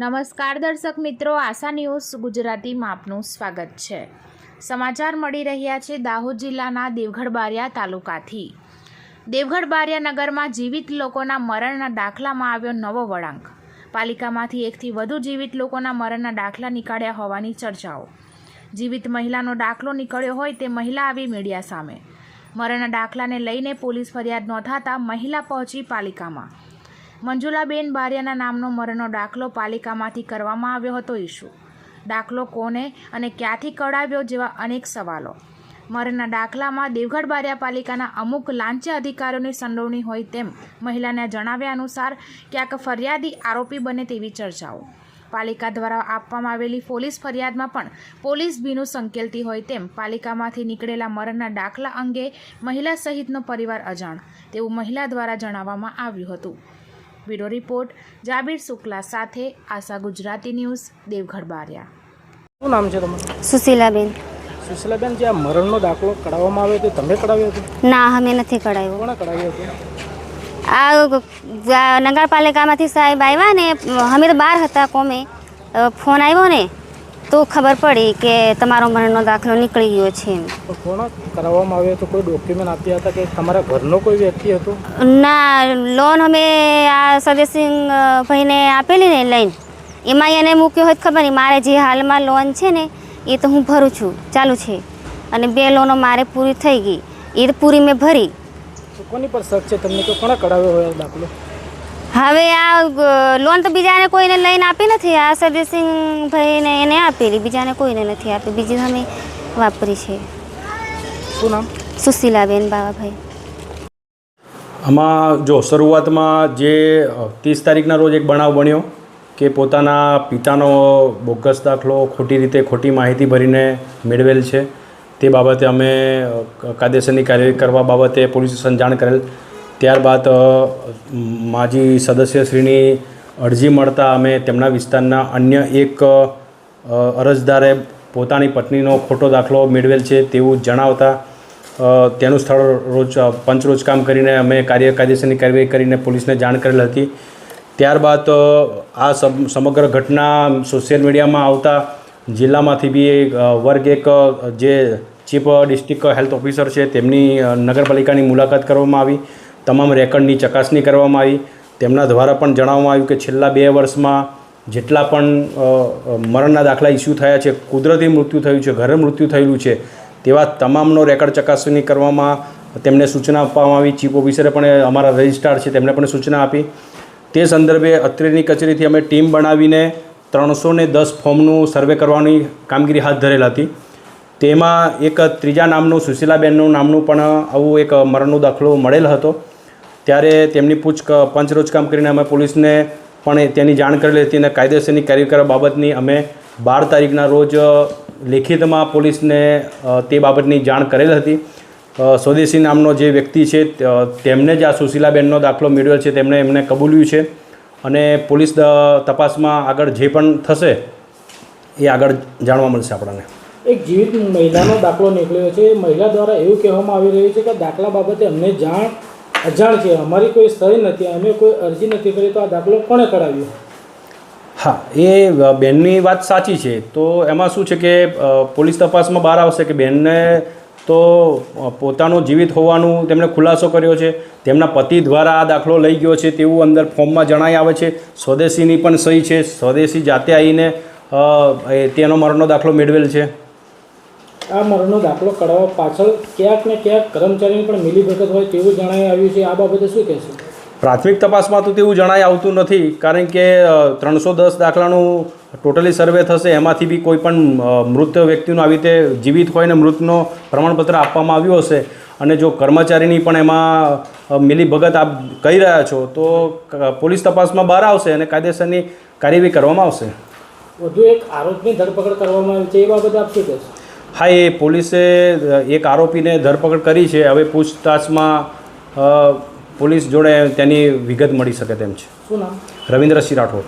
નમસ્કાર દર્શક મિત્રો, આશા ન્યૂઝ ગુજરાતીમાં આપનું સ્વાગત છે. સમાચાર મળી રહ્યા છે દાહોદ જિલ્લાના દેવગઢ બારિયા તાલુકાથી. દેવગઢ બારિયા નગરમાં જીવિત લોકોના મરણના દાખલામાં આવ્યો નવો વળાંક. પાલિકામાંથી એકથી વધુ જીવિત લોકોના મરણના દાખલા નીકળ્યા હોવાની ચર્ચાઓ. જીવિત મહિલાનો દાખલો નીકળ્યો હોય તે મહિલા આવી મીડિયા સામે. મરણના દાખલાને લઈને પોલીસ ફરિયાદ નોંધાતા મહિલા પહોંચી પાલિકામાં. મંજુલાબેન બારિયાના નામનો મરણનો દાખલો પાલિકામાંથી કરવામાં આવ્યો હતો ઇસ્યુ દાખલો કોને અને ક્યાંથી કઢાવ્યો જેવા અનેક સવાલો. મરણના દાખલામાં દેવગઢ બારિયા પાલિકાના અમુક લાંચે અધિકારીઓની સંડોવણી હોય તેમ મહિલાના જણાવ્યા અનુસાર ક્યાંક ફરિયાદી આરોપી બને તેવી ચર્ચાઓ. પાલિકા દ્વારા આપવામાં આવેલી પોલીસ ફરિયાદમાં પણ પોલીસ ભીનું સંકેલતી હોય તેમ પાલિકામાંથી નીકળેલા મરણના દાખલા અંગે મહિલા સહિતનો પરિવાર અજાણ. તેવું મહિલા દ્વારા જણાવવામાં આવ્યું હતું. બ્યુરો રિપોર્ટ જાબીર શુક્લા સાથે આશા ગુજરાતી ન્યૂઝ દેવગઢ બારિયા. શું નામ છે તમારું? સુશીલાબેન. સુશીલાબેન જે આ મરણનો દાખલો કઢાવવામાં આવ્યો હતો તમે કઢાવ્યો હતો? ના અમે નથી કઢાવ્યો. કોણે કઢાવ્યો હતો? આ આ નગરપાલિકામાંથી સાહેબ આવ્યા ને અમે તો બહાર હતા કોમે. ફોન આવ્યો ને તો ખબર પડી કે તમારો મરણનો દાખલો નીકળી ગયો છે કોણ કરાવવામાં આવ્યો હતો? કોઈ ડોક્યુમેન્ટ આપ્યા હતા કે તમારા ઘરનો કોઈ વ્યક્તિ હતો? ના લોન અમે આ સર્વિસિંગ ભાઈને આપેલી ને લઈને. એમાં એને મૂક્યો હોય ખબર નહીં. મારે જે હાલમાં લોન છે ને એ તો હું ભરું છું. ચાલુ છે. અને બે લોનો મારે પૂરી થઈ ગઈ. એ તો પૂરી મેં ભરી. કોની પર શક છે તમને કે કોણે કઢાવ્યો હોય દાખલો? હવે આ લોન તો બીજાને કોઈને લઈને આપી નથી. આ સર્વિસિંગ ભાઈને આપેલી બીજાને કોઈને નથી આપી. બીજી અમે વાપરી છે. શું નામ? સુશીલાબેન બાવાભાઈ. આમાં જો શરૂઆતમાં જે ત્રીસ તારીખના રોજ એક બનાવ બન્યો કે પોતાના પિતાનો બોગસ દાખલો ખોટી રીતે ખોટી માહિતી ભરીને મેળવેલ છે. તે બાબતે અમે કાયદેસરની કાર્યવાહી કરવા બાબતે પોલીસ સ્ટેશન જાણ કરેલ. ત્યારબાદ માજી સદસ્યશ્રીની અરજી મળતા અમે તેમના વિસ્તારના અન્ય એક અરજદારે પોતાની પત્નીનો ખોટો દાખલો મેળવેલ છે તેવું જણાવતા તેનું સ્થળ રોજ પંચરોજ કામ કરીને અમે કાર્ય કાયદેસરની કાર્યવાહી કરીને પોલીસને જાણ કરેલ હતી. ત્યારબાદ આ સમ- સમગ્ર ઘટના સોશિયલ મીડિયામાં આવતા જિલ્લામાંથી બી વર્ગ એક જે ચીફ ડિસ્ટ્રિક્ટ હેલ્થ ઓફિસર છે તેમની નગરપાલિકાની મુલાકાત કરવામાં આવી. તમામ રેકર્ડની ચકાસણી કરવામાં આવી. તેમના દ્વારા પણ જણાવવામાં આવ્યું કે છેલ્લા બે વર્ષમાં જેટલા પણ મરણના દાખલા ઇસ્યુ થયા છે, કુદરતી મૃત્યુ થયું છે, ઘરે મૃત્યુ થયેલું છે, તેવા તમામનો રેકર્ડ ચકાસણી કરવામાં તેમને સૂચના આપવામાં આવી. ચીફ ઓફિસરે પણ અમારા રજિસ્ટ્રાર છે, તેમને પણ સૂચના આપી. તે સંદર્ભે અત્રેની કચેરીથી અમે ટીમ બનાવીને ત્રણસો ને દસ ફોર્મનું સર્વે કરવાની કામગીરી હાથ ધરેલ હતી. તેમાં એક ત્રીજા નામનું, સુશીલાબેનનું નામનું પણ આવું એક મરણનો દાખલો મળેલ હતો. ત્યારે તેમની પૂછ, પંચરોજ કામ કરીને અમે પોલીસને પણ તેની જાણ કરેલી હતી અને કાયદેસરની કાર્યવાહી કરવા બાબતની અમે બાર તારીખના રોજ લેખિતમાં પોલીસને તે બાબતની જાણ કરેલ હતી. સ્વદેશી નામનો જે વ્યક્તિ છે તેમને જ આ સુશીલાબેનનો દાખલો મેળવેલ છે, તેમણે એમને કબૂલ્યું છે. અને પોલીસ તપાસમાં આગળ જે પણ થશે, એ આગળ જાણવા મળશે આપણને. એક જીવિત મહિલાનો દાખલો નીકળ્યો છે. મહિલા દ્વારા એવું કહેવામાં આવી રહ્યું છે કે દાખલા બાબતે અમને જાણ અજાણ છે. અમારી કોઈ સહી નથી. અમે કોઈ અરજી નથી કરી, તો આ દાખલો કોણે કરાવ્યો હા, એ બેનની વાત સાચી છે. તો એમાં શું છે કે પોલીસ તપાસમાં બહાર આવશે કે બેનને તો પોતાનું જીવિત હોવાનું તેમણે ખુલાસો કર્યો છે. તેમના પતિ દ્વારા આ દાખલો લઈ ગયો છે તેવું અંદર ફોર્મમાં જણાઈ આવે છે. સ્વદેશીની પણ સહી છે. સ્વદેશી જાતે આવીને તેનો મરણનો દાખલો મેળવેલ છે. આ મરણનો દાખલો કઢાવવા પાછળ ક્યાંક ને ક્યાંક કર્મચારીની પણ મિલીભગત હોય તેવું જણાઈ આવ્યું છે. આ બાબતે શું કહેશો? પ્રાથમિક તપાસમાં તો તેવું જણાઈ આવતું નથી કારણ કે ત્રણસો દસ દાખલાનું ટોટલી સર્વે થશે. એમાંથી બી કોઈ પણ મૃત વ્યક્તિનું આવી રીતે જીવિત હોય ને મૃતનો પ્રમાણપત્ર આપવામાં આવ્યું હશે. અને જો કર્મચારીની પણ એમાં મિલીભગત આપ કહી રહ્યા છો તો પોલીસ તપાસમાં બહાર આવશે અને કાયદેસરની કાર્યવાહી કરવામાં આવશે. વધુ એક આરોપની ધરપકડ કરવામાં આવી છે. એ બાબતે આપ શું કહેશો? હા એ પોલીસે એક આરોપીને ધરપકડ કરી છે. હવે પૂછતાછમાં પોલીસ જોડે તેની વિગત મળી શકે તેમ છે. શું નામ? રવિન્દ્રસિંહ રાઠોડ